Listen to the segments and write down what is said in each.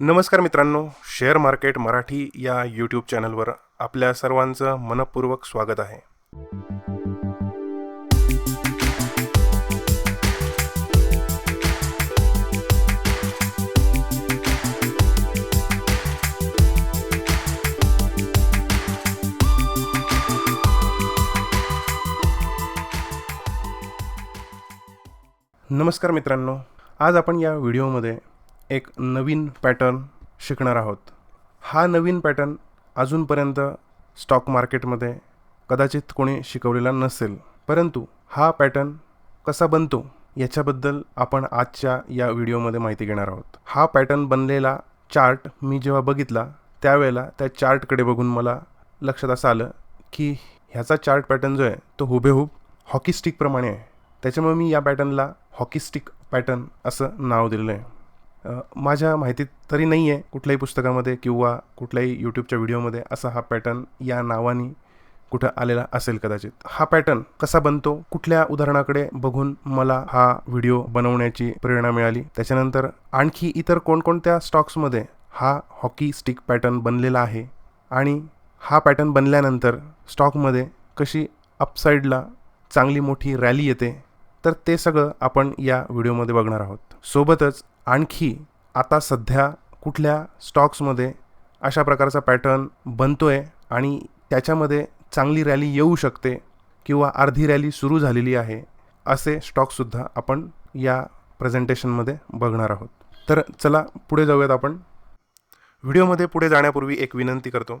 नमस्कार मित्रांनो share market Marathi या यूट्यूब चॅनलवर आपल्या सर्वांचं मनपूर्वक स्वागत आहे. नमस्कार मित्रांनो आज आपण या व्हिडिओमध्ये एक नवीन पॅटर्न शिकणार आहोत. हा नवीन पॅटर्न अजूनपर्यंत स्टॉक मार्केटमध्ये कदाचित कोणी शिकवलेला नसेल. परंतु हा पॅटर्न कसा बनतो याच्याबद्दल आपण आजच्या या व्हिडिओमध्ये माहिती घेणार आहोत. हा पॅटर्न बनलेला चार्ट मी जेव्हा बघितला त्यावेळेला त्या चार्टकडे बघून मला लक्षात असं आलं की ह्याचा चार्ट पॅटर्न जो आहे तो हुबेहूब हॉकी स्टिकप्रमाणे आहे. त्याच्यामुळे मी या पॅटर्नला हॉकी स्टिक पॅटर्न असं नाव दिलेलं आहे. माझ्या माहितीत तरी नाही आहे कुठल्याही पुस्तकामध्ये किंवा कुठल्याही यूट्यूबच्या व्हिडिओमध्ये असा हा पॅटर्न या नावाने कुठं आलेला असेल कदाचित. हा पॅटर्न कसा बनतो कुठल्या उदाहरणाकडे बघून मला हा व्हिडिओ बनवण्याची प्रेरणा मिळाली त्याच्यानंतर आणखी इतर कोणकोणत्या स्टॉक्समध्ये हा हॉकी स्टिक पॅटर्न बनलेला आहे आणि हा पॅटर्न बनल्यानंतर स्टॉकमध्ये कशी अपसाईडला चांगली मोठी रॅली येते तर ते सगळं आपण या व्हिडिओमध्ये बघणार आहोत. सोबतच आणखी आता सध्या कुठल्या स्टॉक्समध्ये अशा प्रकारचा पॅटर्न बनतो आहे आणि त्याच्यामध्ये चांगली रॅली येऊ शकते किंवा अर्धी रॅली सुरू झालेली आहे असे स्टॉकसुद्धा आपण या प्रेझेंटेशनमध्ये बघणार आहोत. तर चला पुढे जाऊयात आपण. व्हिडिओमध्ये पुढे जाण्यापूर्वी एक विनंती करतो.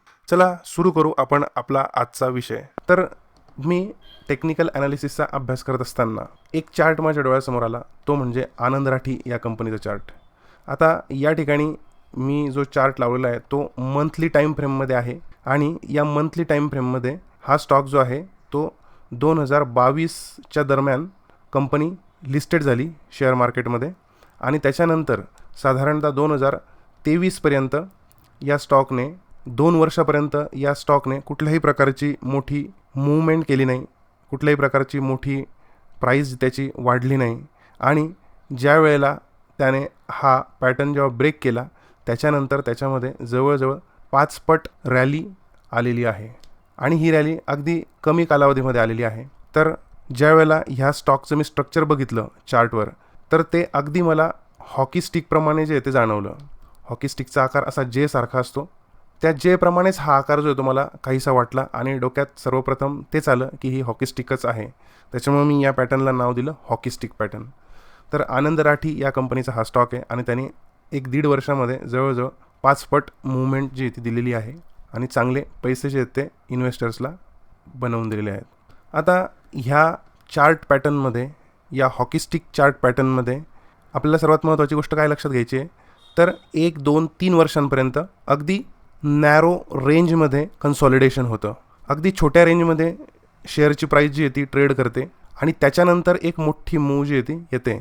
चला सुरू करू आपण आपला आजचा विषय. तर मी टेक्निकल ॲनालिसिसचा अभ्यास करत असताना एक चार्ट माझ्या डोळ्यासमोर आला. तो म्हणजे आनंद राठी या कंपनीचा चार्ट आता या ठिकाणी मी जो चार्ट लावलेला आहे तो मंथली टाईम फ्रेममध्ये आहे आणि या मंथली टाईम फ्रेममध्ये हा स्टॉक जो आहे तो दोन हजार बावीसच्या दरम्यान कंपनी लिस्टेड झाली शेअर मार्केटमध्ये आणि त्याच्यानंतर साधारणतः दोन हजार तेवीसपर्यंत या स्टॉकने दोन वर्षापर्यंत या स्टॉकने कुठल्याही प्रकारची मोठी मूवमेंट केली नाही कुठल्याही प्रकारची मोठी प्राईज त्याची वाढली नाही. आणि ज्या वेळेला त्याने हा पॅटर्न जेव्हा ब्रेक केला त्याच्यानंतर त्याच्यामध्ये जवळजवळ पाचपट रॅली आलेली आहे. आणि ही रॅली अगदी कमी कालावधीमध्ये आलेली आहे. तर ज्या वेळेला ह्या स्टॉकचं मी स्ट्रक्चर बघितलं चार्टवर तर ते अगदी मला हॉकी स्टिकप्रमाणे जे ते जाणवलं. हॉकी स्टिकचा आकार असा जे सारखा असतो त्या जेप्रमाणेच हा आकार जो आहे तुम्हाला काहीसा वाटला आणि डोक्यात सर्वप्रथम तेच आलं की ही हॉकी स्टिकच आहे. त्याच्यामुळे मी या पॅटर्नला नाव दिलं हॉकी स्टिक पॅटर्न. तर आनंद राठी या कंपनीचा हा स्टॉक आहे आणि त्यांनी एक दीड वर्षामध्ये जवळजवळ पाच पट मुवमेंट जी ती दिलेली आहे आणि चांगले पैसे जे आहेत ते इन्व्हेस्टर्सला बनवून दिलेले आहेत. आता ह्या चार्ट पॅटर्नमध्ये या हॉकी स्टिक चार्ट पॅटर्नमध्ये आपल्याला सर्वात महत्त्वाची गोष्ट काय लक्षात घ्यायची आहे? तर एक दोन तीन वर्षांपर्यंत अगदी नॅरो रेंजमध्ये कन्सॉलिडेशन होतं. अगदी छोट्या रेंजमध्ये शेअरची प्राईस जी आहे ती ट्रेड करते आणि त्याच्यानंतर एक मोठी मूव जी येते येते.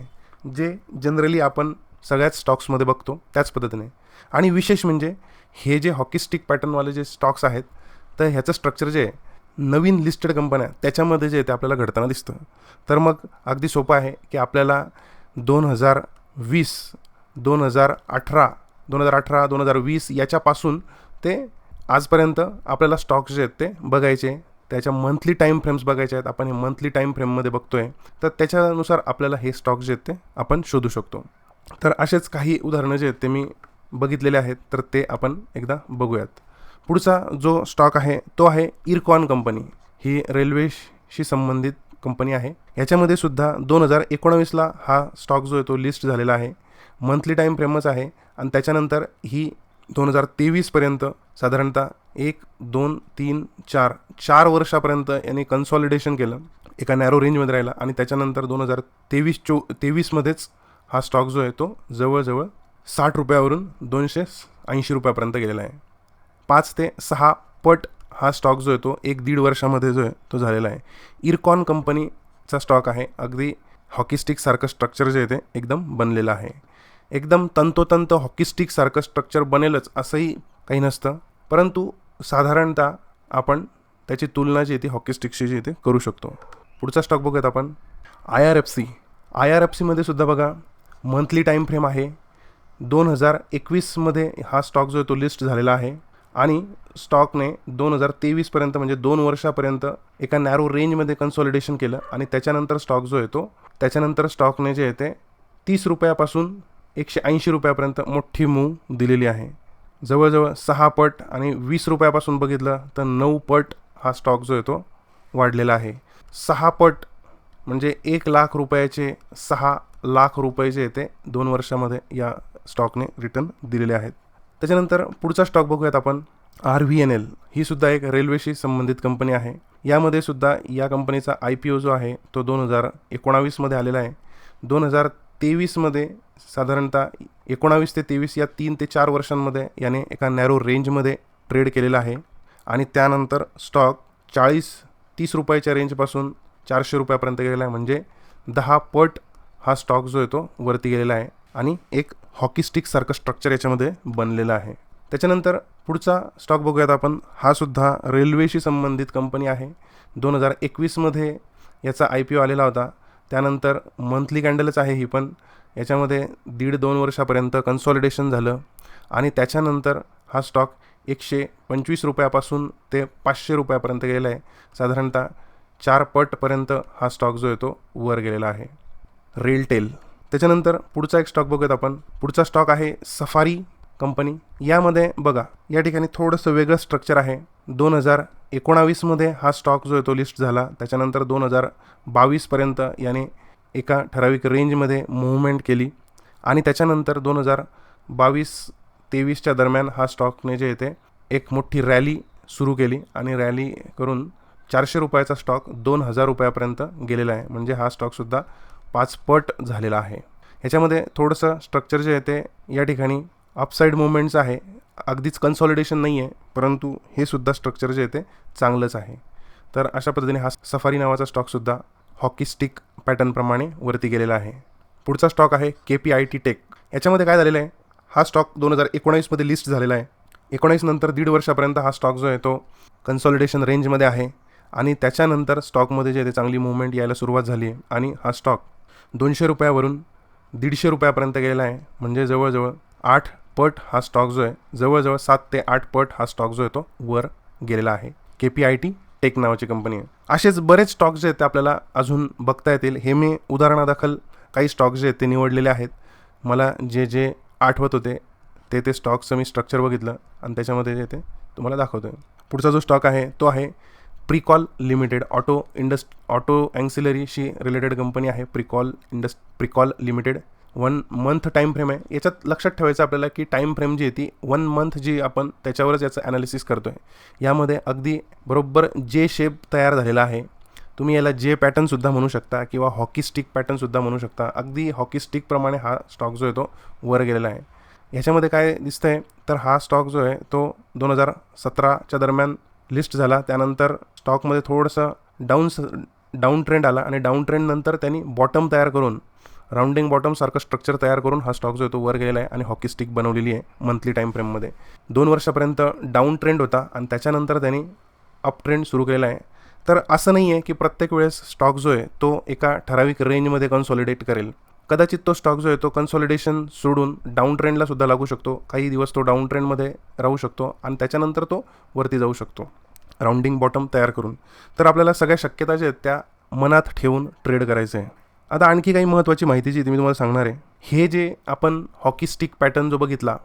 जे जनरली आपण सगळ्याच स्टॉक्समध्ये बघतो त्याच पद्धतीने. आणि विशेष म्हणजे हे जे हॉकी स्टिक पॅटर्नवाले जे स्टॉक्स आहेत तर ह्याचं स्ट्रक्चर जे आहे नवीन लिस्टेड कंपन्या त्याच्यामध्ये जे ते आपल्याला घडताना दिसतं. तर मग अगदी सोपं आहे की आपल्याला दोन हजार वीस दोन हजार अठरा दोन हजार अठरा दोन हजार वीस याच्यापासून ते आजपर्यंत आपल्याला स्टॉक्स जे आहेत ते बघायचे त्याच्या मंथली टाईम फ्रेम्स बघायचे आहेत आपण हे मंथली टाईम फ्रेममध्ये बघतो आहे तर त्याच्यानुसार आपल्याला हे स्टॉक्स जे आहेत ते आपण शोधू शकतो. तर असेच काही उदाहरणं जे आहेत ते मी बघितलेले आहेत तर ते आपण एकदा बघूयात. पुढचा जो स्टॉक आहे तो आहे इरकॉन कंपनी ही रेल्वेशी संबंधित कंपनी आहे. याच्यामध्ये सुद्धा दोन हजार एकोणावीसला हा स्टॉक जो आहे तो लिस्ट झालेला आहे. मंथली टाईम फ्रेमच आहे आणि त्याच्यानंतर ही दोन हजार तेवीसपर्यंत साधारणतः एक दोन तीन चार चार वर्षापर्यंत याने कन्सॉलिडेशन केलं एका नॅरो रेंजमध्ये राहिला आणि त्याच्यानंतर दोन हजार तेवीस चो तेवीसमध्येच हा स्टॉक जो आहे तो जवळजवळ साठ रुपयावरून दोनशे ऐंशी रुपयापर्यंत गेलेला आहे. पाच ते सहा पट हा स्टॉक जो आहे तो एक दीड वर्षामध्ये जो आहे तो झालेला आहे. इरकॉन कंपनीचा स्टॉक आहे. अगदी हॉकीस्टिकसारखं स्ट्रक्चर जे आहे ते एकदम बनलेलं आहे. एकदम तंतोतंत हॉकीस्टिकसारखं स्ट्रक्चर बनेलच असंही काही नसतं. परंतु साधारणतः आपण त्याची तुलना जी आहे ती हॉकीस्टिकशी जी ते करू शकतो. पुढचा स्टॉक बघूयात आपण. I R F C I R F सीमध्ये सुद्धा बघा मंथली टाईम फ्रेम आहे. दोन हजार एकवीसमध्ये हा स्टॉक जो आहे तो लिस्ट झालेला आहे. आणि स्टॉकने दोन हजार तेवीसपर्यंत म्हणजे दोन वर्षापर्यंत एका नॅरो रेंजमध्ये कन्सॉलिडेशन केलं. आणि त्याच्यानंतर स्टॉक जो येतो त्याच्यानंतर स्टॉकने जे येते तीस रुपयापासून एकशे ऐंशी रुपयापर्यंत मोठी मूव दिलेली आहे. जवळजवळ सहा पट आणि वीस रुपयापासून बघितलं तर नऊ पट हा स्टॉक जो आहे तो वाढलेला आहे. सहा पट म्हणजे एक लाख रुपयाचे सहा लाख रुपये जे ते दोन वर्षामध्ये या स्टॉकने रिटर्न दिलेले आहेत. त्याच्यानंतर पुढचा स्टॉक बघूयात आपण. आर व्ही एन एल ही सुद्धा एक रेल्वेशी संबंधित कंपनी आहे. यामध्ये सुद्धा या कंपनीचा आय पी ओ जो आहे तो दोन हजार एकोणावीसमध्ये आलेला आहे. दोन हजार तेवीसमध्ये साधारणतः एकोणावीस ते तेवीस या तीन ते चार वर्षांमध्ये याने एका नॅरो रेंजमध्ये ट्रेड केलेला आहे. आणि त्यानंतर स्टॉक चाळीस तीस रुपयाच्या रेंजपासून चारशे रुपयापर्यंत गेलेला आहे. म्हणजे दहा पट हा स्टॉक जो आहे तो वरती गेलेला आहे. आणि एक हॉकी स्टिकसारखं स्ट्रक्चर याच्यामध्ये बनलेलं आहे. त्याच्यानंतर पुढचा स्टॉक बघूयात आपण. हा सुद्धा रेल्वेशी संबंधित कंपनी आहे. दोन हजार एकवीसमध्ये याचा आय पी ओ आलेला होता. त्यानंतर मंथली कॅन्डलच आहे ही पण. याच्यामध्ये दीड दोन वर्षापर्यंत कन्सॉलिडेशन झालं. आणि त्याच्यानंतर हा स्टॉक एकशे पंचवीस रुपयापासून ते पाचशे रुपयापर्यंत गेलेला आहे. साधारणतः चार पटपर्यंत हा स्टॉक जो आहे तो वर गेलेला आहे. रेलटेल त्याच्यानंतर पुढचा एक स्टॉक बघूयात आपण. पुढचा स्टॉक आहे सफारी कंपनी. यामध्ये बघा या ठिकाणी थोडंसं वेगळं स्ट्रक्चर आहे. दोन हजार एकोणावीसमध्ये हा स्टॉक जो आहे तो लिस्ट झाला. त्याच्यानंतर दोन हजार बावीसपर्यंत याने एका ठराविक रेंजमध्ये मुवमेंट केली. आणि त्याच्यानंतर दोन हजार बावीस तेवीसच्या दरम्यान हा स्टॉकने जे येते एक मोठी रॅली सुरू केली. आणि रॅली करून चारशे रुपयाचा स्टॉक दोन हजार रुपयापर्यंत गेलेला आहे. म्हणजे हा स्टॉकसुद्धा पाच पट झालेला आहे. ह्याच्यामध्ये थोडंसं स्ट्रक्चर जे आहे ते या ठिकाणी अपसाईड मुवमेंट्स आहे. अगदीच कन्सॉलिडेशन नाही आहे परंतु हे सुद्धा स्ट्रक्चर जे आहे ते चांगलंच आहे. तर अशा पद्धतीने हा सफारी नावाचा स्टॉकसुद्धा हॉकी स्टिक पॅटर्नप्रमाणे वरती गेलेला आहे. पुढचा स्टॉक आहे K P I T tech याच्यामध्ये काय झालेलं आहे? हा स्टॉक दोन हजार एकोणावीसमध्ये लिस्ट झालेला आहे. एकोणावीस नंतर दीड वर्षापर्यंत हा स्टॉक जो आहे तो कन्सॉलिडेशन रेंजमध्ये आहे. आणि त्याच्यानंतर स्टॉकमध्ये जे ते चांगली मुवमेंट यायला सुरुवात झाली आहे. आणि हा स्टॉक दोनशे रुपयावरून दीडशे रुपयापर्यंत गेलेला आहे. म्हणजे जवळजवळ आठ पट हा स्टॉक जो आहे जवळजवळ सात ते आठ पट हा स्टॉक जो आहे तो वर गेलेला आहे. K P I T tech नावाची कंपनी आहे. असेच बरेच स्टॉक्स जे आहेत ते आपल्याला अजून बघता येतील. हे मी उदाहरणादाखल काही स्टॉक्स जे आहेत ते निवडलेले आहेत. मला जे जे आठवत होते ते ते स्टॉक्सचं मी स्ट्रक्चर बघितलं आणि त्याच्यामध्ये जे ते तुम्हाला दाखवतो आहे पुढचा जो स्टॉक आहे तो आहे Pricol limited. Auto industry auto अँक्सिलरीशी related company आहे Pricol industry Pricol limited. One month time frame आहे. याच्यात लक्षात ठेवायचं आपल्याला की टाईम फ्रेम जी आहे ती वन मंथ जी आपण त्याच्यावरच याचं ॲनालिसिस करतो आहे यामध्ये अगदी बरोबर जे शेप तयार झालेला आहे तुम्ही याला जे पॅटर्नसुद्धा म्हणू शकता किंवा हॉकी स्टिक पॅटर्नसुद्धा म्हणू शकता अगदी हॉकी स्टिकप्रमाणे हा स्टॉक जो आहे तो वर गेलेला आहे. ह्याच्यामध्ये काय दिसतं आहे तर हा स्टॉक जो आहे तो दोन हजार सतराच्या दरम्यान लिस्ट झाला. त्यानंतर स्टॉकमध्ये थोडंसं डाऊन डाऊन ट्रेंड आला आणि डाऊन ट्रेंडनंतर त्यांनी बॉटम तयार करून राऊंडिंग बॉटमसारखं स्ट्रक्चर तयार करून हा स्टॉक जो आहे तो वर गेलेला आहे आणि हॉकी स्टिक बनवलेली आहे मंथली टाईम फ्रेममध्ये दोन वर्षापर्यंत डाऊन ट्रेंड होता आणि त्याच्यानंतर त्यांनी अप ट्रेंड सुरू केलेला आहे. तर असं नाही आहे की प्रत्येक वेळेस स्टॉक जो आहे तो एका ठराविक रेंजमध्ये कन्सॉलिडेट करेल. कदाचित तो स्टॉक जो आहे तो कन्सॉलिडेशन सोडून डाऊन ट्रेंडला सुद्धा लागू शकतो. काही दिवस तो डाऊन ट्रेंडमध्ये राहू शकतो आणि त्याच्यानंतर तो वरती जाऊ शकतो. राऊंडिंग बॉटम तयार करून. तर आपल्याला सगळ्या शक्यता ज्या आहेत त्या मनात ठेवून ट्रेड करायचं आहे. आता आणखी काही महत्त्वाची माहिती जी ती मी तुम्हाला सांगणार आहे हे जे आपण हॉकी स्टिक पॅटर्न जो बघितला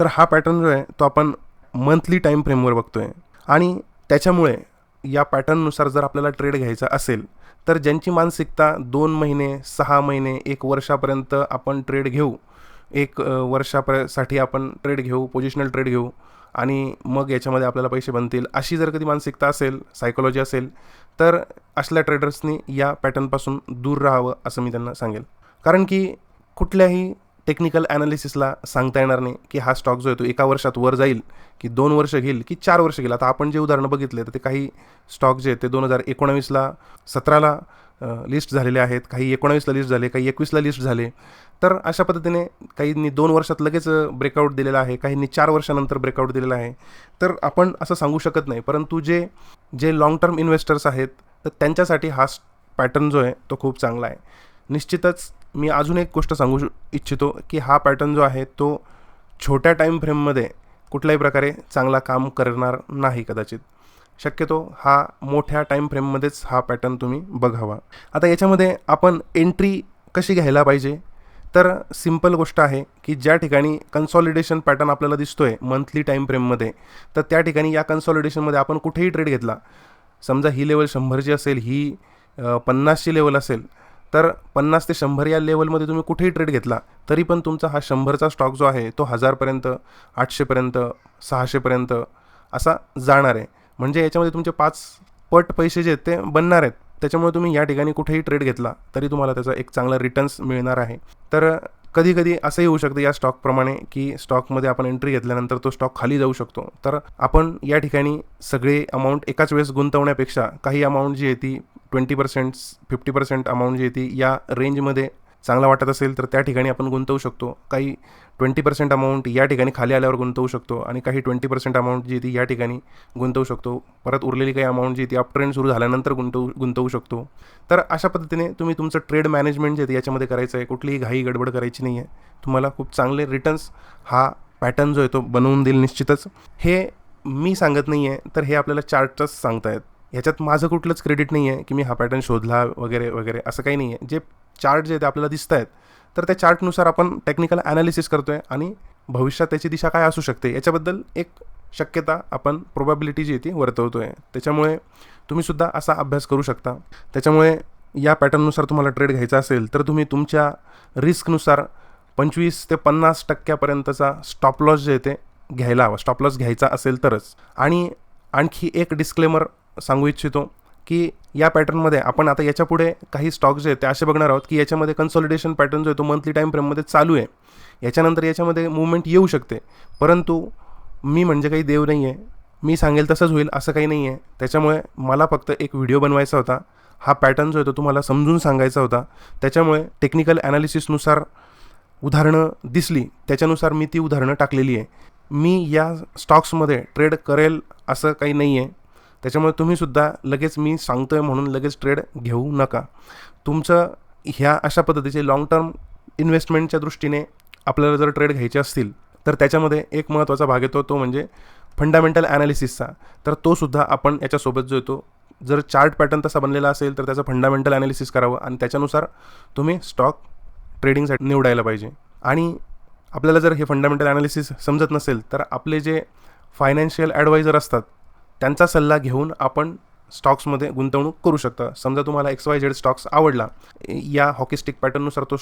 तर हा पॅटर्न जो आहे तो आपण मंथली टाईम फ्रेमवर बघतो आहे आणि त्याच्यामुळे या पॅटर्ननुसार जर आपल्याला ट्रेड घ्यायचा असेल तर ज्यांची मानसिकता दोन महिने सहा महिने एक वर्षापर्यंत आपण ट्रेड घेऊ एक वर्षापर्यसाठी वर्षापर्यंतसाठी आपण ट्रेड घेऊ पोजिशनल ट्रेड घेऊ आणि मग याच्यामध्ये आपल्याला पैसे बनतील. अशी जर कधी मानसिकता असेल सायकोलॉजी असेल तर असल्या ट्रेडर्सनी या पॅटर्नपासून दूर राहावं असं मी त्यांना सांगेल. कारण की कुठल्याही टेक्निकल ॲनालिसिसला सांगता येणार नाही की हा स्टॉक जो आहे तो एका वर्षात वर जाईल की दोन वर्ष घेईल की चार वर्ष घेईल. आता आपण जे उदाहरणं बघितले तर ते काही स्टॉक जे आहेत ते दोन हजार एकोणावीसला सतराला लिस्ट झालेले आहेत काही एकोणावीसला लिस्ट झाले काही एकवीसला लिस्ट झाले. तर अशा पद्धतीने काहींनी दोन वर्षात लगेच ब्रेकआउट दिलेला आहे. काहींनी चार वर्षानंतर ब्रेकआउट दिलेला आहे. तर आपण असं सांगू शकत नाही. परंतु जे जे लाँग टर्म इन्व्हेस्टर्स आहेत तर त्यांच्यासाठी हा पॅटर्न जो आहे तो खूप चांगला आहे. निश्चितच मी अजून एक गोष्ट सांगू श- इच्छितो की हा पॅटर्न जो आहे तो छोट्या टाईम फ्रेममध्ये कुठल्याही प्रकारे चांगला काम करणार नाही कदाचित. शक्यतो हा मोठ्या टाईम फ्रेममध्येच हा पॅटर्न तुम्ही बघावा. आता याच्यामध्ये आपण एंट्री कशी घ्यायला पाहिजे? तर सिंपल गोष्ट आहे की ज्या ठिकाणी कन्सॉलिडेशन पॅटर्न आपल्याला दिसतोय मंथली टाईम फ्रेममध्ये तर त्या ठिकाणी या कन्सॉलिडेशनमध्ये आपण कुठेही ट्रेड घेतला. समजा ही लेवल शंभरची असेल ही पन्नासची लेवल असेल तर पन्नास ते शंभर या लेवलमध्ये तुम्ही कुठेही ट्रेड घेतला तरी पण तुमचा हा शंभरचा स्टॉक जो आहे तो हजारपर्यंत आठशेपर्यंत सहाशेपर्यंत असा जाणार आहे. म्हणजे याच्यामध्ये तुमचे पाच पट पैसे जे आहेत ते बनणार आहेत. त्याच्यामुळे तुम्ही या ठिकाणी कुठेही ट्रेड घेतला तरी तुम्हाला त्याचा एक चांगला रिटर्न्स मिळणार आहे. तर कधी कधी असंही होऊ शकतं या स्टॉकप्रमाणे की स्टॉकमध्ये आपण एंट्री घेतल्यानंतर तो स्टॉक खाली जाऊ शकतो. तर आपण या ठिकाणी सगळे अमाऊंट एकाच वेळेस गुंतवण्यापेक्षा काही अमाऊंट जी आहे ती twenty percent fifty percent amount जी आहे ती या रेंजमध्ये चांगला वाटत असेल तर त्या ठिकाणी आपण गुंतवू शकतो. काही ट्वेंटी पर्सेंट अमाऊंट या ठिकाणी खाली आल्यावर गुंतवू शकतो आणि काही ट्वेंटी पर्सेंट अमाऊंट जी ती या ठिकाणी गुंतवू शकतो. परत उरलेली काही अमाऊंट जी ती अप ट्रेंड सुरू झाल्यानंतर गुंतवू गुंतवू शकतो. तर अशा पद्धतीने तुम्ही तुमचं ट्रेड मॅनेजमेंट जे आहे ते याच्यामध्ये करायचं आहे. कुठलीही घाई गडबड करायची नाही आहे तुम्हाला खूप चांगले रिटर्न्स हा पॅटर्न जो आहे तो बनवून देईल निश्चितच. हे मी सांगत नाही आहे तर हे आपल्याला चार्टच सांगतायत. ह्याच्यात माझं कुठलंच क्रेडिट नाही आहे की मी हा पॅटर्न शोधला वगैरे वगैरे असं काही नाही आहे जे चार्ट जे ते आपल्याला दिसत आहेत तर त्या चार्टनुसार आपण टेक्निकल ॲनालिसिस करतो आहे आणि भविष्यात त्याची दिशा काय असू शकते याच्याबद्दल एक शक्यता आपण प्रोबॅबिलिटी जी आहे ती वर्तवतो आहे त्याच्यामुळे तुम्हीसुद्धा असा अभ्यास करू शकता. त्याच्यामुळे या पॅटर्ननुसार तुम्हाला ट्रेड घ्यायचा असेल तर तुम्ही तुमच्या रिस्कनुसार पंचवीस ते पन्नास टक्क्यापर्यंतचा स्टॉप लॉस जे आहे ते घ्यायला हवा. स्टॉप लॉस घ्यायचा असेल तरच. आणि आणखी एक डिस्क्लेमर सांगू इच्छितो. की या पॅटर्नमध्ये आपण आता याच्यापुढे काही स्टॉक्स जे आहेत ते असे बघणार आहोत की याच्यामध्ये कन्सॉलिडेशन पॅटर्न जो आहे तो मंथली टाईम फ्रेममध्ये चालू आहे. याच्यानंतर याच्यामध्ये मुवमेंट येऊ शकते. परंतु मी म्हणजे काही देव नाही आहे मी सांगेल तसंच होईल असं काही नाही आहे त्याच्यामुळे मला फक्त एक व्हिडिओ बनवायचा होता. हा पॅटर्न जो आहे तो तुम्हाला समजून सांगायचा होता. त्याच्यामुळे टेक्निकल ॲनालिसिसनुसार उदाहरणं दिसली. त्याच्यानुसार मी ती उदाहरणं टाकलेली आहे. मी या स्टॉक्समध्ये ट्रेड करेल असं काही नाही आहे त्याच्यामुळे तुम्हीसुद्धा लगेच मी सांगतो आहे म्हणून लगेच ट्रेड घेऊ नका. तुमचं ह्या अशा पद्धतीचे लाँग टर्म इन्व्हेस्टमेंटच्या दृष्टीने आपल्याला जर ट्रेड घ्यायचे असतील तर त्याच्यामध्ये एक महत्त्वाचा भाग येतो तो म्हणजे फंडामेंटल ॲनालिसिसचा तर तो सुद्धा आपण याच्यासोबत जो येतो जर चार्ट पॅटर्न तसा बनलेला असेल तर त्याचं फंडामेंटल ॲनालिसिस करावं आणि त्याच्यानुसार तुम्ही स्टॉक ट्रेडिंगसाठी निवडायला पाहिजे. आणि आपल्याला जर हे फंडामेंटल ॲनालिसिस समजत नसेल तर आपले जे फायनान्शियल ॲडवायझर असतात त्यांचा सल्ला घेऊन आपण स्टॉक्समध्ये गुंतवणूक करू शकता. समजा तुम्हाला एक्स वाय झेड स्टॉक्स आवडला या हॉकीस्टिक पॅटर्ननुसार तो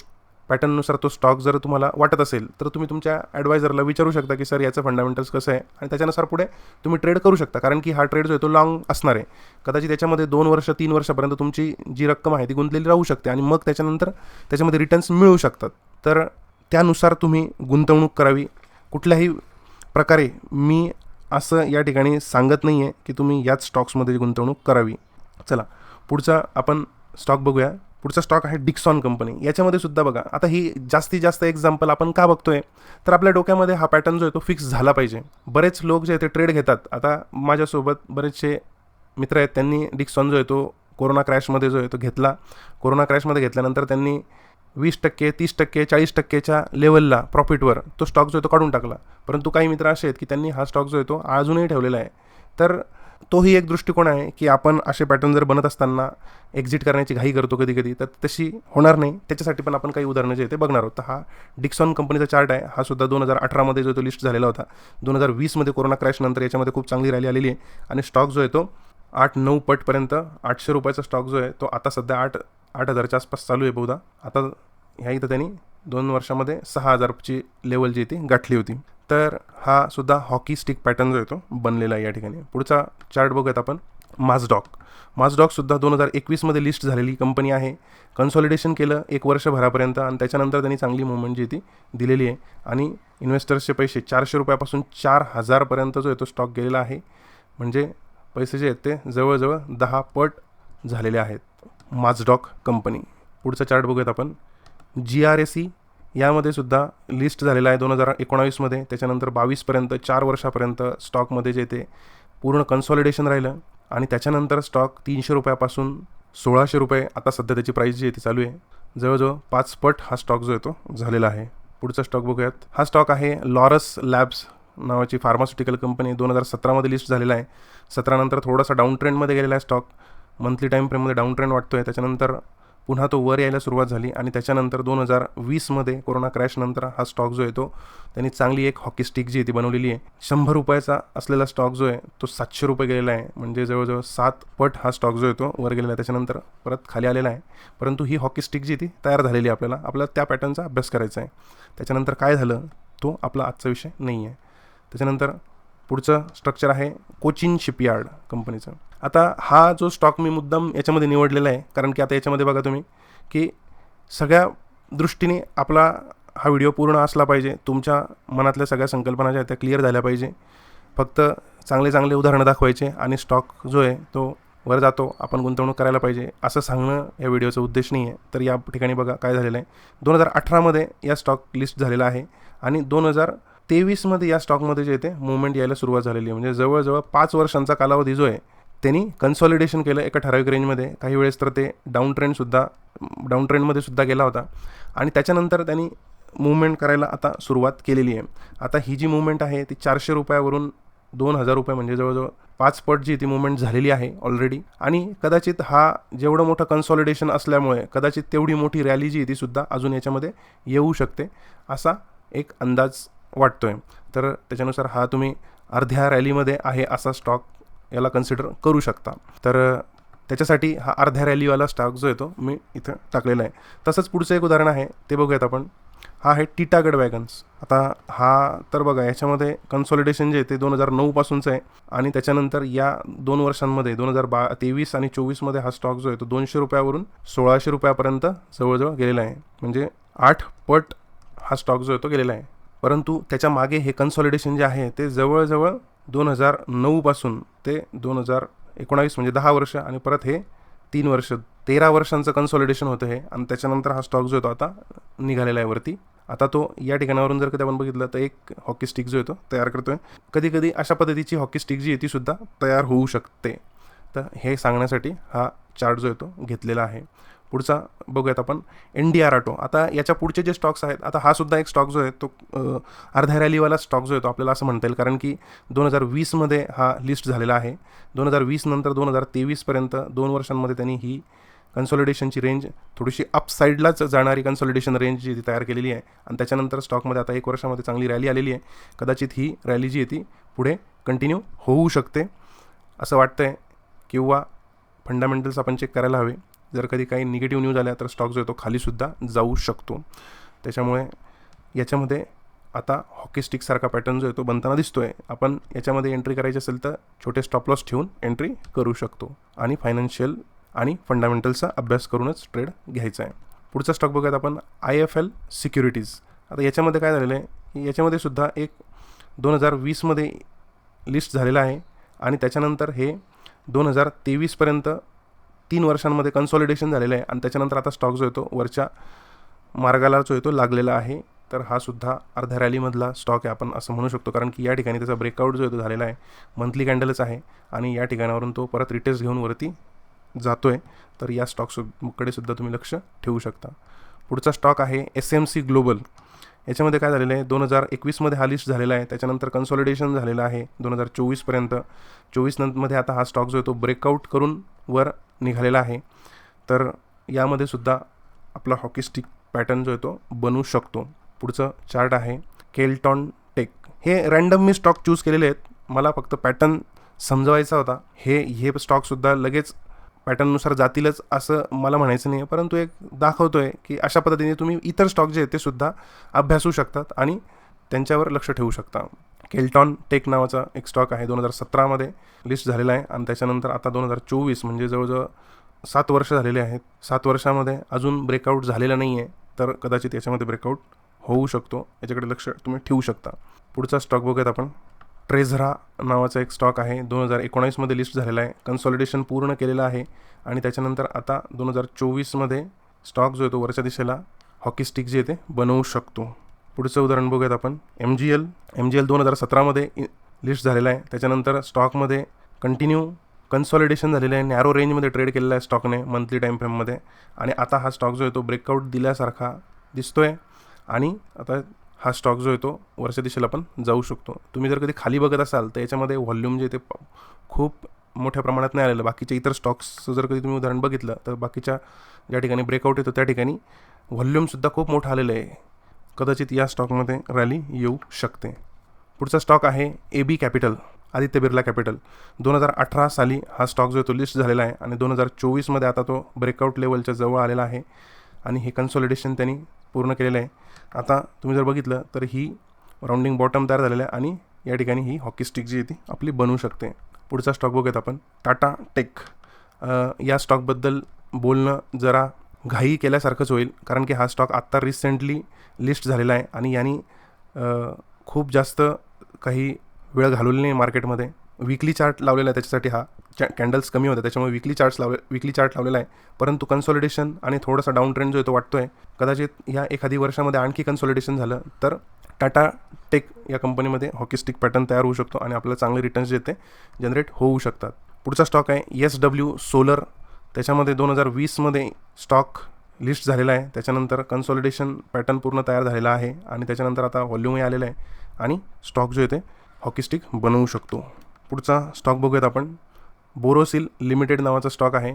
पॅटर्ननुसार तो स्टॉक जर तुम्हाला वाटत असेल तर तुम्ही तुमच्या ॲडवायझरला विचारू शकता की सर याचं फंडामेंटल्स कसं आहे? आणि त्याच्यानुसार पुढे तुम्ही ट्रेड करू शकता कारण की हा ट्रेड जो आहे तो लाँग असणार आहे. कदाचित त्याच्यामध्ये दोन वर्ष तीन वर्षापर्यंत तुमची जी रक्कम आहे ती गुंतलेली राहू शकते आणि मग त्याच्यानंतर त्याच्यामध्ये रिटर्न्स मिळू शकतात. तर त्यानुसार तुम्ही गुंतवणूक करावी. कुठल्याही प्रकारे मी असं या ठिकाणी सांगत नाही आहे की तुम्ही याच स्टॉक्समध्ये गुंतवणूक करावी. चला पुढचा आपण स्टॉक बघूया. पुढचा स्टॉक आहे डिक्सॉन कंपनी. याच्यामध्ये सुद्धा बघा आता ही जास्तीत जास्त एक्झाम्पल आपण का बघतोय? तर आपल्या डोक्यामध्ये हा पॅटर्न जो आहे तो फिक्स झाला पाहिजे. बरेच लोक जे आहे ते ट्रेड घेतात. आता माझ्यासोबत बरेचसे मित्र आहेत त्यांनी डिक्सॉन जो आहे तो कोरोना क्रॅशमध्ये जो आहे तो घेतला. कोरोना क्रॅशमध्ये घेतल्यानंतर त्यांनी वीस टक्के तीस टक्के चाळीस टक्केच्या लेवलला प्रॉफिटवर तो स्टॉक जो आहे तो काढून टाकला. परंतु काही मित्र असे आहेत की त्यांनी हा स्टॉक जो आहे तो अजूनही ठेवलेला आहे. तर तोही एक दृष्टिकोन आहे की आपण असे पॅटर्न जर बनत असताना एक्झिट करण्याची घाई करतो कधी कधी तर तशी होणार नाही. त्याच्यासाठी पण आपण काही उदाहरणं जे आहे ते बघणार आहोत. तर हा डिक्सॉन कंपनीचा चार्ट आहे. हा सुद्धा दोन हजार अठरामध्ये जो तो लिस्ट झालेला होता. दोन हजार वीसमध्ये कोरोना क्रॅशनंतर याच्यामध्ये खूप चांगली रॅली आलेली आहे. आणि स्टॉक जो आहे तो आठ नऊ पटपर्यंत आठशे रुपयाचा स्टॉक जो आहे तो आता सध्या आठ आठ हजारच्या आसपास चालू आहे बहुधा. आता ह्या इथं त्यांनी दोन वर्षामध्ये सहा हजारची लेवल जी ती गाठली होती. तर हा सुद्धा हॉकी स्टिक पॅटर्न जो येतो बनलेला आहे या ठिकाणी. पुढचा चार्ट बघूयात आपण. माजडॉक माझडॉकसुद्धा दोन हजार एकवीसमध्ये लिस्ट झालेली कंपनी आहे. कन्सॉलिडेशन केलं एक वर्षभरापर्यंत आणि त्याच्यानंतर त्यांनी चांगली मुवमेंट जी ती दिलेली आहे. आणि इन्व्हेस्टर्सचे पैसे चारशे रुपयापासून चार हजारपर्यंत जो येतो स्टॉक गेलेला आहे. म्हणजे पैसे जे आहेत ते जवळजवळ दहा पट झालेले आहेत. माझडॉक कंपनी. पुढचा चार्ट बघूयात आपण. जी आर एस सी यामध्ये सुद्धा लिस्ट झालेला आहे दोन हजार एकोणावीसमध्ये. त्याच्यानंतर बावीसपर्यंत चार वर्षापर्यंत स्टॉकमध्ये जे ते पूर्ण कन्सॉलिडेशन राहिलं. आणि त्याच्यानंतर स्टॉक तीनशे रुपयापासून सोळाशे रुपये आता सध्या त्याची प्राईस जी आहे ती चालू आहे. जवळजवळ पाच पट हा स्टॉक जो आहे तो झालेला आहे. पुढचा स्टॉक बघूयात. हा स्टॉक आहे लॉरस लॅब्स नावाची फार्मास्युटिकल कंपनी दोन हजार सतरामध्ये लिस्ट झालेला आहे. सतरानंतर थोडासा डाऊन ट्रेंडमध्ये गेलेला आहे स्टॉक मंथली टाईम फ्रेममध्ये डाऊन ट्रेंड वाटतो आहे त्याच्यानंतर पुन्हा तो वर यायला सुरुवात झाली आणि त्याच्यानंतर दोन हजार वीसमध्ये कोरोना क्रॅशनंतर हा स्टॉक जो आहे तो त्यांनी चांगली एक हॉकी स्टिक जी आहे ती बनवलेली आहे. शंभर रुपयाचा असलेला स्टॉक जो आहे तो सातशे रुपये गेलेला आहे. म्हणजे जवळजवळ सात पट हा स्टॉक जो आहे तो वर गेलेला आहे. त्याच्यानंतर परत खाली आलेला आहे. परंतु ही हॉकी स्टिक जी ती तयार झालेली आहे आपल्याला. आपल्याला त्या पॅटर्नचा अभ्यास करायचा आहे. त्याच्यानंतर काय झालं तो आपला आजचा विषय नाही आहे त्याच्यानंतर पुढचं स्ट्रक्चर आहे कोचिन शिपयार्ड कंपनीचं आता हा जो स्टॉक मी मुद्दाम याच्यामध्ये निवडलेला आहे कारण की आता याच्यामध्ये बघा तुम्ही की सगळ्या दृष्टीने आपला हा व्हिडिओ पूर्ण असला पाहिजे तुमच्या मनातल्या सगळ्या संकल्पना ज्या आहेत त्या क्लिअर झाल्या पाहिजे. फक्त चांगले चांगले उदाहरणं दाखवायचे आणि स्टॉक जो आहे तो वर जातो आपण गुंतवणूक करायला पाहिजे असं सांगणं या व्हिडिओचा उद्देश नाही आहे. तर या ठिकाणी बघा काय झालेलं आहे. दोन हजार अठरामध्ये या स्टॉक लिस्ट झालेला आहे आणि दोन हजार तेवीसमध्ये या स्टॉकमध्ये जे ते मुवमेंट यायला सुरुवात झालेली आहे. म्हणजे जवळजवळ पाच वर्षांचा कालावधी जो आहे त्यांनी कन्सॉलिडेशन केलं एका ठराविक रेंजमध्ये काही वेळेस तर ते डाऊन ट्रेंडसुद्धा डाऊन ट्रेंडमध्ये सुद्धा गेला होता. आणि त्याच्यानंतर त्यांनी मुवमेंट करायला आता सुरुवात केलेली आहे. आता ही जी मुवमेंट आहे ती चारशे रुपयावरून दोन हजार रुपये म्हणजे जवळजवळ पाच पट जी ती मुवमेंट झालेली आहे ऑलरेडी आणि कदाचित हा जेवढं मोठं कन्सॉलिडेशन असल्यामुळे कदाचित तेवढी मोठी रॅली जी ती सुद्धा अजून याच्यामध्ये येऊ शकते असा एक अंदाज वाटतो आहे तर त्याच्यानुसार हा तुम्ही अर्ध्या रॅलीमध्ये आहे असा स्टॉक याला कन्सिडर करू शकता. तर त्याच्यासाठी हा अर्ध्या रॅलीवाला स्टॉक जो आहे तो मी इथं टाकलेला आहे. तसंच पुढचं एक उदाहरण आहे ते बघूयात आपण. हा आहे टिटागड वॅगन्स. आता हा तर बघा याच्यामध्ये कन्सॉलिडेशन जे आहे ते दोन हजार नऊपासूनचं आहे. आणि त्याच्यानंतर या दोन वर्षांमध्ये दोन हजार बा तेवीस आणि चोवीसमध्ये हा स्टॉक जो आहे तो दोनशे रुपयावरून सोळाशे रुपयापर्यंत जवळजवळ गेलेला आहे. म्हणजे आठ पट हा स्टॉक जो आहे तो गेलेला आहे. परंतु त्याच्यामागे हे कन्सॉलिडेशन जे आहे ते जवळजवळ दोन हजार नऊपासून ते दोन हजार एकोणावीस म्हणजे दहा वर्ष आणि परत हे तीन वर्ष तेरा वर्षांचं कन्सॉलिडेशन होतं हे. आणि त्याच्यानंतर हा स्टॉक जो येतो आता निघालेला आहे वरती. आता तो या ठिकाणावरून जर कधी आपण बघितलं तर एक हॉकी स्टिक जो आहे तो तयार करतोय. कधी कधी अशा पद्धतीची हॉकी स्टिक जी आहे तीसुद्धा तयार होऊ शकते. तर हे सांगण्यासाठी हा चार्ट जो आहे तो घेतलेला आहे. पुढचा बघूयात आपण. एन डी आर ऑटो आता याच्या पुढचे जे स्टॉक्स आहेत आता हा सुद्धा एक स्टॉक जो आहे तो अर्ध्या रॅलीवाला स्टॉक जो आहे तो आपल्याला असं म्हणता येईल. कारण की दोन हजार वीसमध्ये हा लिस्ट झालेला आहे. दोन हजार वीस नंतर दोन हजार तेवीसपर्यंत दोन वर्षांमध्ये त्यांनी ही कन्सॉलिडेशनची रेंज थोडीशी अपसाईडलाच जाणारी कन्सॉलिडेशन रेंज जी ती तयार केलेली आहे. आणि त्याच्यानंतर स्टॉकमध्ये आता एक वर्षामध्ये चांगली रॅली आलेली आहे. कदाचित ही रॅली जी आहे ती पुढे कंटिन्यू होऊ शकते. असं वाटतं आहे किंवा फंडामेंटल्स आपण चेक करायला हवे. जर कधी काही निगेटिव्ह न्यूज आल्या तर स्टॉक जो आहे तो खालीसुद्धा जाऊ शकतो. त्याच्यामुळे याच्यामध्ये आता हॉकी स्टिकसारखा पॅटर्न जो आहे तो बनताना दिसतो आहे आपण याच्यामध्ये एंट्री करायची असेल तर छोटे स्टॉप लॉस ठेवून एंट्री करू शकतो. आणि फायनान्शियल आणि फंडामेंटलचा अभ्यास करूनच ट्रेड घ्यायचा आहे. पुढचा स्टॉक बघूयात आपण आय एफ एल सिक्युरिटीज आता याच्यामध्ये काय झालेलं आहे? की याच्यामध्ये सुद्धा एक दोन हजार वीसमध्ये लिस्ट झालेला आहे. आणि त्याच्यानंतर हे दोन हजार तेवीसपर्यंत तीन वर्षांमध्ये कन्सॉलिडेशन झालेलं आहे. आणि त्याच्यानंतर आता स्टॉक जो येतो वरच्या मार्गाला जो येतो लागलेला आहे. तर हा सुद्धा अर्ध्या रॅलीमधला स्टॉक आहे आपण असं म्हणू शकतो. कारण की या ठिकाणी त्याचा ब्रेकआउट जो आहे तो झालेला आहे. मंथली कॅन्डलच आहे. आणि या ठिकाणावरून तो परत रिटेस्ट घेऊन वरती जातो आहे तर या स्टॉक्सकडे सुद्धा तुम्ही लक्ष ठेवू शकता. पुढचा स्टॉक आहे एस एम सी ग्लोबल याच्यामध्ये काय झालेलं आहे? दोन हजार एकवीसमध्ये हा लिस्ट झालेला आहे. त्याच्यानंतर कन्सॉलिडेशन झालेलं आहे दोन हजार चोवीसपर्यंत. चोवीस नंतरमध्ये आता हा स्टॉक जो आहे तो ब्रेकआउट करून वर निघालेला आहे. तर यामध्ये सुद्धा आपला हॉकी स्टिक पॅटर्न जो आहे तो बनवू शकतो. पुढचं चार्ट आहे केल्टॉन टेक. हे रँडम मी स्टॉक चूज केलेले आहेत. मला फक्त पॅटर्न समजवायचा होता. हे हे स्टॉकसुद्धा लगेच पॅटर्ननुसार जातीलच असं मला म्हणायचं नाही आहे परंतु एक दाखवतो आहे की अशा पद्धतीने तुम्ही इतर स्टॉक जे आहेत ते सुद्धा अभ्यासू शकतात आणि त्यांच्यावर लक्ष ठेवू शकता. केल्टॉन टेक नावाचा एक स्टॉक आहे दोन हजार सतरामध्ये लिस्ट झालेला आहे. आणि त्याच्यानंतर आता दोन हजार चोवीस म्हणजे जवळजवळ सात वर्ष झालेले आहेत. सात वर्षामध्ये अजून ब्रेकआउट झालेला नाही आहे तर कदाचित याच्यामध्ये ब्रेकआउट होऊ शकतो. याच्याकडे लक्ष तुम्ही ठेवू शकता. पुढचा स्टॉक बघूयात आपण. ट्रेझरा नावाचा एक स्टॉक आहे. दोन हजार एकोणावीसमध्ये लिस्ट झालेला आहे. कन्सॉलिडेशन पूर्ण केलेलं आहे. आणि त्याच्यानंतर आता दोन हजार चोवीसमध्ये स्टॉक जो आहे तो वरच्या दिशेला हॉकी स्टिक जे आहे ते बनवू शकतो. पुढचं उदाहरण बघूयात आपण. M G L M G L दोन हजार सतरामध्ये लिस्ट झालेला आहे. त्याच्यानंतर स्टॉकमध्ये कंटिन्यू कन्सॉलिडेशन झालेलं आहे. नॅरो रेंजमध्ये ट्रेड केलेला आहे स्टॉकने मंथली टाईम फ्रेममध्ये आणि आता हा स्टॉक जो आहे तो ब्रेकआउट दिल्यासारखा दिसतो आहे आणि आता हा स्टॉक जो आहे तो वरच्या दिशेला पण जाऊ शकतो. तुम्ही जर कधी खाली बघत असाल तर याच्यामध्ये व्हॉल्यूम जे ते खूप मोठ्या प्रमाणात नाही आलेलं. बाकीच्या इतर स्टॉक्सचं जर कधी तुम्ही उदाहरण बघितलं तर बाकीच्या ज्या ठिकाणी ब्रेकआउट येतो त्या ठिकाणी व्हॉल्यूमसुद्धा खूप मोठं आलेलं आहे. कदाचित या स्टॉकमध्ये रॅली येऊ शकते. पुढचा स्टॉक आहे A B capital Aditya Birla capital दोन हजार अठरा साली हा स्टॉक जो आहे तो लिस्ट झालेला आहे आणि दोन हजार चोवीसमध्ये आता तो ब्रेकआउट लेवलच्या जवळ आलेला आहे आणि हे कन्सॉलिडेशन त्यांनी पूर्ण केलेलं आहे. आता तुम्ही जर बघितलं तर ही राऊंडिंग बॉटम तयार झालेलं आहे आणि या ठिकाणी ही हॉकी स्टिक जी आहे ती आपली बनवू शकते. पुढचा स्टॉक बघूयात आपण. टाटा टेक या स्टॉकबद्दल बोलणं जरा घाई केल्यासारखंच होईल. कारण की हा स्टॉक आत्ता रिसेंटली लिस्ट झालेला आहे आणि यांनी खूप जास्त काही वेळ घालवलेली नाही मार्केटमध्ये विकली चार्ट लावलेला आहे त्याच्यासाठी हा. चा कॅन्डल्स कमी होत्या त्याच्यामुळे विकली चार्ट्स लावले विकली चार्ट लावलेला आहे. परंतु कन्सॉलिडेशन आणि थोडासा डाऊन ट्रेंड जो आहे तो वाटतो आहे कदाचित या एखादी वर्षामध्ये आणखी कन्सॉलिडेशन झालं तर टाटा टेक या कंपनीमध्ये हॉकी स्टिक पॅटर्न तयार होऊ शकतो आणि आपल्याला चांगले रिटर्न्स जे ते जनरेट होऊ शकतात. पुढचा स्टॉक आहे एस डब्ल्यू सोलर त्याच्यामध्ये दोन हजार वीसमध्ये स्टॉक लिस्ट झालेला आहे. त्याच्यानंतर कन्सॉलिडेशन पॅटर्न पूर्ण तयार झालेला आहे आणि त्याच्यानंतर आता व्हॉल्यूमही आलेला आहे आणि स्टॉक जो आहे ते हॉकी स्टिक बनवू शकतो. पुढचा स्टॉक बघूयात आपण. बोरोसिल लिमिटेड नावाचा स्टॉक आहे.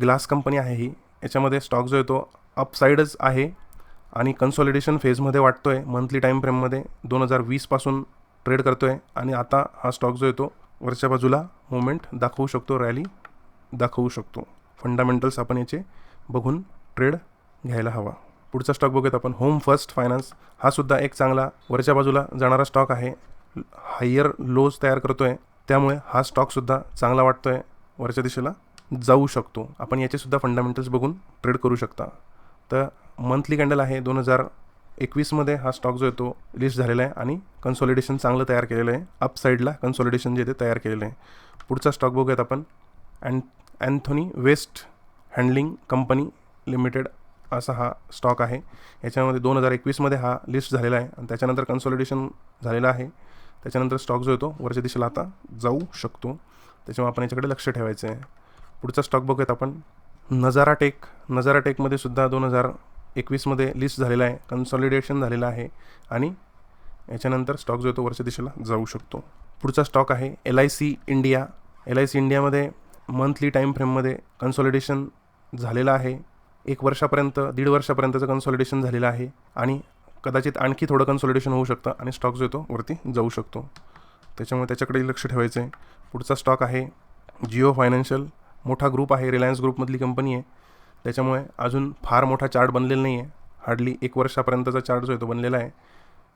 ग्लास कंपनी आहे ही. याच्यामध्ये स्टॉक जो आहे तो अपसाईडच आहे आणि कन्सॉलिडेशन फेजमध्ये वाटतो आहे मंथली टाईम फ्रेममध्ये दोन हजार वीसपासून ट्रेड करतो आहे आणि आता हा स्टॉक जो आहे तो वरच्या बाजूला मुवमेंट दाखवू शकतो रॅली दाखवू शकतो. फंडामेंटल्स आपण याचे बघून ट्रेड घ्यायला हवा. पुढचा स्टॉक बघूयात आपण. होम फर्स्ट फायनान्स हा सुद्धा एक चांगला वरच्या बाजूला जाणारा स्टॉक आहे. हायर लोज तयार करतो आहे त्यामुळे हा स्टॉकसुद्धा चांगला वाटतो आहे वरच्या दिशेला जाऊ शकतो. आपण याचेसुद्धा फंडामेंटल्स बघून ट्रेड करू शकता. तर मंथली कॅन्डल आहे दोन हजार एकवीसमध्ये हा स्टॉक जो आहे तो लिस्ट झालेला आहे आणि कन्सॉलिडेशन चांगलं तयार केलेलं आहे. अपसाईडला कन्सॉलिडेशन जे ते तयार केलेलं आहे. पुढचा स्टॉक बघूयात आपण. And Antony waste handling company limited असा हा स्टॉक आहे. याच्यामध्ये दोन हजार एकवीसमध्ये हा लिस्ट झालेला आहे आणि त्याच्यानंतर कन्सॉलिडेशन झालेलं आहे. त्याच्यानंतर स्टॉक जो येतो वरच्या दिशेला आता जाऊ शकतो. त्याच्यामुळे आपण याच्याकडे लक्ष ठेवायचं आहे. पुढचा स्टॉक बघूयात आपण. नजारा टेक. नजारा टेकमध्ये सुद्धा दोन हजार एकवीसमध्ये लिस्ट झालेला आहे. कन्सॉलिडेशन झालेलं आहे आणि याच्यानंतर स्टॉक जो येतो वरच्या दिशेला जाऊ शकतो. पुढचा स्टॉक आहे L I C India L I C इंडियामध्ये मंथली टाईम फ्रेममध्ये कन्सॉलिडेशन झालेलं आहे. एक वर्षापर्यंत दीड वर्षापर्यंतचं कन्सॉलिडेशन झालेलं आहे. आणि कदाचित आणखी थोडं कन्सॉलिडेशन होऊ शकतं आणि स्टॉक जो येतो वरती जाऊ शकतो. त्याच्यामुळे त्याच्याकडे लक्ष ठेवायचं आहे पुढचा स्टॉक आहे जिओ फायनान्शियल मोठा ग्रुप आहे रिलायन्स ग्रुपमधली कंपनी आहे. त्याच्यामुळे अजून फार मोठा चार्ट बनलेला नाही आहे हार्डली एक वर्षापर्यंतचा चार्ट जो आहे तो बनलेला आहे.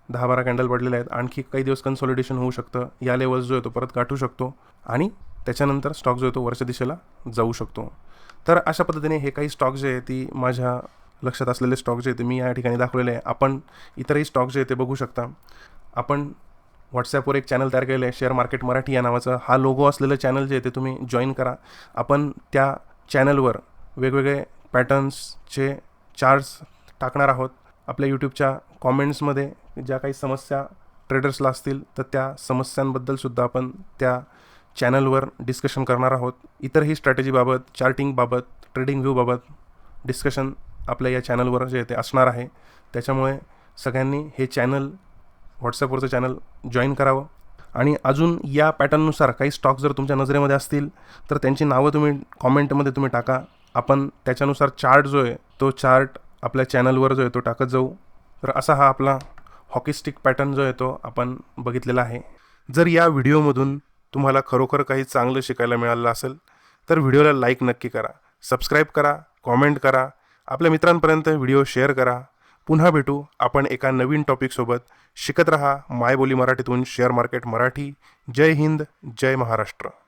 दहा बारा कॅन्डल पडलेले आहेत. आणखी काही दिवस कन्सॉलिडेशन होऊ शकतं. या लेवल्स जो आहे तो परत गाठू शकतो. आणि त्याच्यानंतर स्टॉक जो आहे तो वरच्या दिशेला जाऊ शकतो. तर अशा पद्धतीने हे काही स्टॉक जे आहे ती माझ्या लक्षात असलेले स्टॉक जे आहे ते मी या ठिकाणी दाखवलेले आहे. आपण इतरही स्टॉक जे आहे ते बघू शकता. आपण व्हॉट्सॲपवर एक चॅनल तयार केलेलं आहे शेअर मार्केट मराठी या नावाचं. हा लोगो असलेलं चॅनल जे आहे ते तुम्ही जॉईन करा. आपण त्या चॅनलवर वेगवेगळे पॅटर्न्सचे चार्ट्स टाकणार आहोत. आपल्या यूट्यूबच्या कॉमेंट्समध्ये ज्या काही समस्या ट्रेडर्सला असतील तर त्या समस्यांबद्दलसुद्धा आपण त्या चॅनलवर डिस्कशन करणार आहोत. इतरही स्ट्रॅटेजीबाबत चार्टिंगबाबत ट्रेडिंग व्ह्यूबाबत डिस्कशन आपल्या या चॅनलवर जे ते असणार आहे. त्याच्यामुळे सगळ्यांनी हे चॅनल व्हॉट्सअपवरचं चॅनल जॉईन करावं. आणि अजून या पॅटर्ननुसार काही स्टॉक जर तुमच्या नजरेमध्ये असतील तर त्यांची नावं तुम्ही कॉमेंटमध्ये तुम्ही टाका. आपण त्याच्यानुसार चार्ट जो आहे तो चार्ट आपल्या चॅनलवर जो आहे तो टाकत जाऊ. तर असा हा आपला हॉकी स्टिक पॅटर्न जो आहे तो आपण बघितलेला आहे. जर या व्हिडिओमधून तुम्हाला खरोखर काही चांगलं शिकायला मिळालं असेल तर व्हिडिओला लाईक नक्की करा सबस्क्राईब करा कॉमेंट करा आपल्या मित्रांपर्यंत व्हिडिओ शेअर करा. पुन्हा भेटू आपण एका नवीन टॉपिकसोबत शिकत रहा मायबोली मराठीतून शेअर मार्केट मराठी. जय हिंद जय महाराष्ट्र.